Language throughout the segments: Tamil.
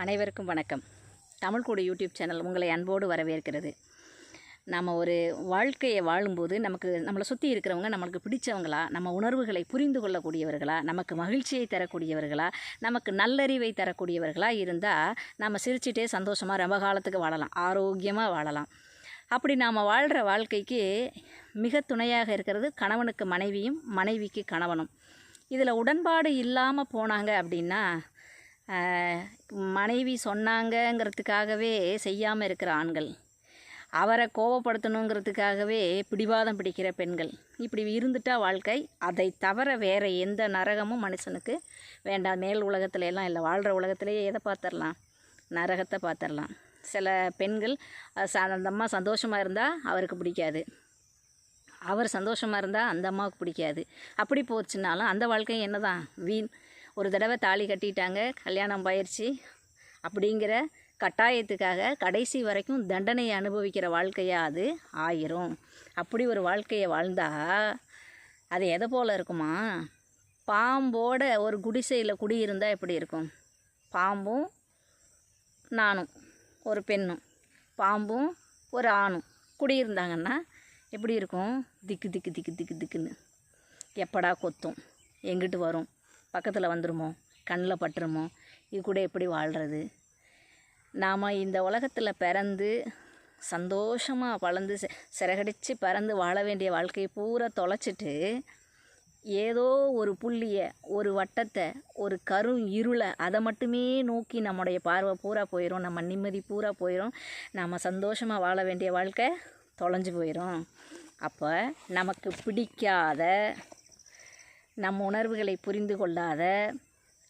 அனைவருக்கும் வணக்கம். தமிழ்கூடு யூடியூப் சேனல் உங்களை அன்போடு வரவேற்கிறது. நம்ம ஒரு வாழ்க்கையை வாழும்போது நமக்கு நம்மளை சுற்றி இருக்கிறவங்க நம்மளுக்கு பிடிச்சவங்களா நம்ம உணர்வுகளை புரிந்து கொள்ளக்கூடியவர்களா நமக்கு மகிழ்ச்சியை தரக்கூடியவர்களா நமக்கு நல்லறிவை தரக்கூடியவர்களா இருந்தால் நம்ம சிரிச்சிட்டே சந்தோஷமாக ரொம்ப காலத்துக்கு வாழலாம். ஆரோக்கியமாக வாழலாம். அப்படி நாம் வாழ்கிற வாழ்க்கைக்கு மிக துணையாக இருக்கிறது கணவனுக்கு மனைவியும் மனைவிக்கு கணவனும். இதில் உடன்பாடு இல்லாமல் போனாங்க அப்படின்னா மனைவி சொன்னாங்கங்கிறதுக்காகவே செய்யாமல் இருக்கிற ஆண்கள் அவரை கோவப்படுத்தணுங்கிறதுக்காகவே பிடிவாதம் பிடிக்கிற பெண்கள் இப்படி இருந்துட்டா வாழ்க்கை அதை தவிர வேறு எந்த நரகமும் மனுஷனுக்கு வேண்டாம். மேல் உலகத்துல எல்லாம் இல்லை வாழ்கிற உலகத்திலேயே எதை பார்த்துடலாம்? நரகத்தை பார்த்துடலாம். சில பெண்கள் அந்த அம்மா சந்தோஷமாக இருந்தால் அவருக்கு பிடிக்காது. அவர் சந்தோஷமாக இருந்தால் அந்த அம்மாவுக்கு பிடிக்காது. அப்படி போச்சுனாலும் அந்த வாழ்க்கை என்னதான்? வீண் ஒரு தடவை தாலி கட்டிட்டாங்க கல்யாணம் பயிற்சி அப்படிங்கிற கட்டாயத்துக்காக கடைசி வரைக்கும் தண்டனையை அனுபவிக்கிற வாழ்க்கையாக அது? ஆயிரும். அப்படி ஒரு வாழ்க்கையை வாழ்ந்தா அது எதை போல் இருக்குமா? பாம்போட ஒரு குடிசையில் குடியிருந்தால் எப்படி இருக்கும்? பாம்பும் நானும் ஒரு பெண்ணும். பாம்பும் ஒரு ஆணும். குடியிருந்தாங்கன்னா எப்படி இருக்கும்? திக்கு திக்கு திக்கு திக்கு திக்குன்னு. எப்படா கொத்தும்? எங்கிட்டு வரும்? பக்கத்தில் வந்துருமோ? கண்ணில் பட்டுருமோ? இது கூட எப்படி வாழ்கிறது நாம் இந்த உலகத்தில் பிறந்து சந்தோஷமாக வளர்ந்து சிறகடித்து பறந்து வாழ வேண்டிய வாழ்க்கையை பூரா தொலைச்சிட்டு ஏதோ ஒரு புள்ளியை ஒரு வட்டத்தை ஒரு கரும் இருளை அதை மட்டுமே நோக்கி நம்முடைய பார்வை பூரா போயிடும் நம்ம நிம்மதி பூரா போயிடும் நம்ம சந்தோஷமாக வாழ வேண்டிய வாழ்க்கை தொலைஞ்சு போயிடும் அப்போ நமக்கு பிடிக்காத நம் உணர்வுகளை புரிந்து கொள்ளாத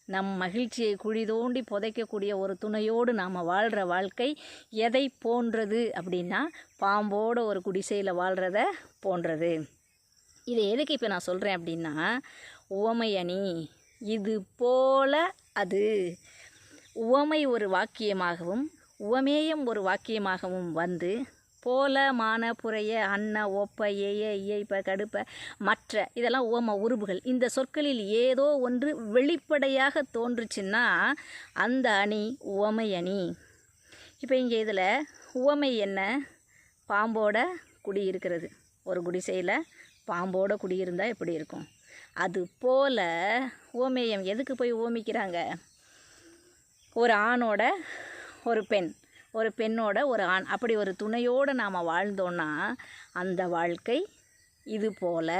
நம் மகிழ்ச்சியை குழி தோண்டி புதைக்கக்கூடிய ஒரு துணையோடு நாம் வாழ்கிற வாழ்க்கை எதை போன்றது அப்படின்னா பாம்போட ஒரு குடிசையில் வாழ்கிறத போன்றது. இதை எதுக்கு இப்போ நான் சொல்கிறேன் அப்படின்னா உவமை அணி இது போல அது. உவமை ஒரு வாக்கியமாகவும் உவமேயம் ஒரு வாக்கியமாகவும் வந்து போல மான புறைய அன்ன ஒப்ப ஏய இயைப்ப கடுப்ப மற்ற இதெல்லாம் ஓம உருபுகள் இந்த சொற்களில் ஏதோ ஒன்று வெளிப்படையாக தோன்றுச்சுன்னா அந்த அணி உவமை அணி. இப்போ இங்கே இதில் உவமை என்ன? பாம்போட குடியிருக்கிறது ஒரு குடிசையில் பாம்போட குடியிருந்தால் எப்படி இருக்கும்? அது போல ஓமேயம் எதுக்கு போய் ஓமிக்கிறாங்க? ஒரு ஆணோட ஒரு பெண். ஒரு பெண்ணோட ஒரு ஆண் அப்படி ஒரு துணையோடு நாம் வாழ்ந்தோன்னா அந்த வாழ்க்கை இது போல்.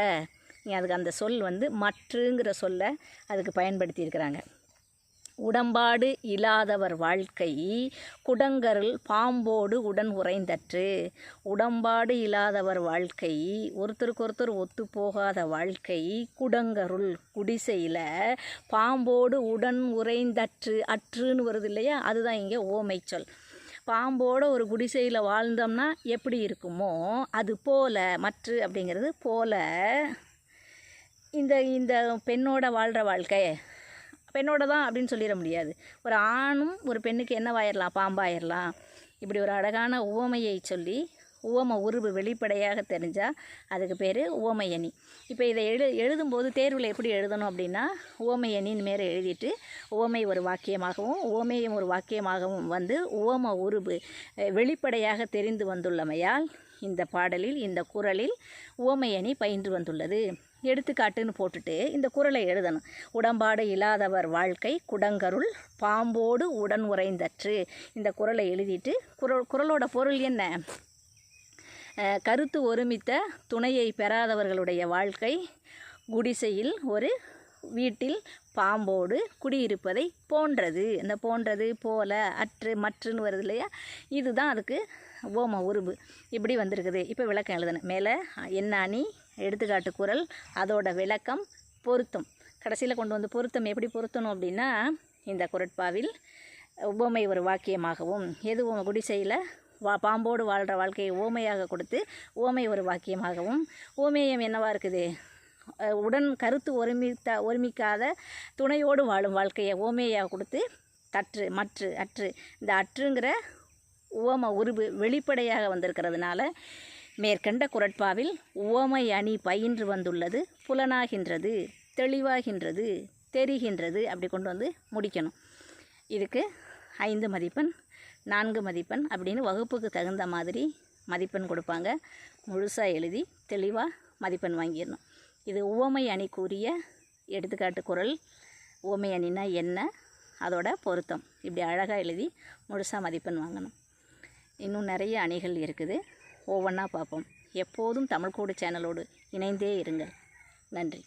அதுக்கு அந்த சொல் வந்து மற்றுங்கிற சொல்லை அதுக்கு பயன்படுத்தியிருக்கிறாங்க உடம்பாடு இல்லாதவர் வாழ்க்கை குடங்கருள் பாம்போடு உடன் உறைந்தற்று. உடம்பாடு இல்லாதவர் வாழ்க்கை ஒருத்தருக்கு ஒருத்தர் ஒத்து போகாத வாழ்க்கை குடங்கருள் குடிசையில் பாம்போடு உடன் உறைந்தற்று அற்றுன்னு வருது இல்லையா? அதுதான் இங்கே ஓமைச்சொல். சொல் பாம்போட ஒரு குடிசையில் வாழ்ந்தோம்னா எப்படி இருக்குமோ அது போல மற்று அப்படிங்கிறது போல. இந்த இந்த பெண்ணோட வாழ்கிற வாழ்க்கை பெண்ணோட தான் அப்படின்னு சொல்லிட முடியாது. ஒரு ஆணும் ஒரு பெண்ணுக்கு என்னவாயிரலாம் பாம்பாயிடலாம் இப்படி ஒரு அழகான உவமையை சொல்லி உவம உருவு வெளிப்படையாக தெரிஞ்சால் அதுக்கு பேர் உவமையணி. இப்போ இதை எழு எழுதும்போது தேர்வில் எப்படி எழுதணும் அப்படின்னா உவமையணின்னு மேலே எழுதிட்டு உவமை ஒரு வாக்கியமாகவும் உவமையும் ஒரு வாக்கியமாகவும் வந்து உவம உருவு வெளிப்படையாக தெரிந்து வந்துள்ளமையால் இந்த பாடலில் இந்த குரலில் உவமையணி பயின்று வந்துள்ளது. எடுத்துக்காட்டுன்னு போட்டுட்டு இந்த குரலை எழுதணும். உடம்பாடு இல்லாதவர் வாழ்க்கை குடங்கருள் பாம்போடு உடன் உறைந்தற்று. இந்த குரலை எழுதிட்டு குறள் குரலோட பொருள் என்ன? கருத்து ஒருமித்த துணையை பெறாதவர்களுடைய வாழ்க்கை குடிசையில் ஒரு வீட்டில் பாம்போடு குடியிருப்பதை போன்றது. இந்த போன்றது போல அற்று மற்றுன்னு வருது இல்லையா? இதுதான் அதுக்கு ஓம உருபு இப்படி வந்திருக்குது. இப்போ விளக்கம் எழுதணும். மேலே என்னானி அணி? எடுத்துக்காட்டு குரல். அதோட விளக்கம் பொருத்தம். கடைசியில் கொண்டு வந்து பொருத்தம் எப்படி பொருத்தணும் அப்படின்னா இந்த குரட்பாவில் உவமை ஒரு வாக்கியமாகவும் எதுவும் குடிசையில் வா பாம்போடு வாழ்கிற வாழ்க்கையை ஓமையாக கொடுத்து ஓமை ஒரு வாக்கியமாகவும் ஓமேயம் என்னவாக இருக்குது? உடன் கருத்து ஒருமித்த ஒருமிக்காத துணையோடு வாழும் வாழ்க்கையை ஓமையாக கொடுத்து தற்று மற்று அற்று இந்த அற்றுங்கிற உவம உருவு வெளிப்படையாக வந்திருக்கிறதுனால மேற்கண்ட குரட்பாவில் உவமை அணி பயின்று வந்துள்ளது புலனாகின்றது தெளிவாகின்றது தெரிகின்றது அப்படி கொண்டு வந்து முடிக்கணும். இதுக்கு ஐந்து மதிப்பெண் நான்கு மதிப்பெண் அப்படின்னு வகுப்புக்கு தகுந்த மாதிரி மதிப்பெண் கொடுப்பாங்க. முழுசாக எழுதி தெளிவாக மதிப்பெண் வாங்கிடணும். இது உவமை அணிக்குரிய எடுத்துக்காட்டு குரல். உவமை அணினா என்ன? அதோட பொருத்தம். இப்படி அழகாக எழுதி முழுசாக மதிப்பெண் வாங்கணும். இன்னும் நிறைய அணிகள் இருக்குது. ஒவ்வொன்றா பார்ப்போம். எப்போதும் தமிழ்கூடு சேனலோடு இணைந்தே இருங்கள். நன்றி.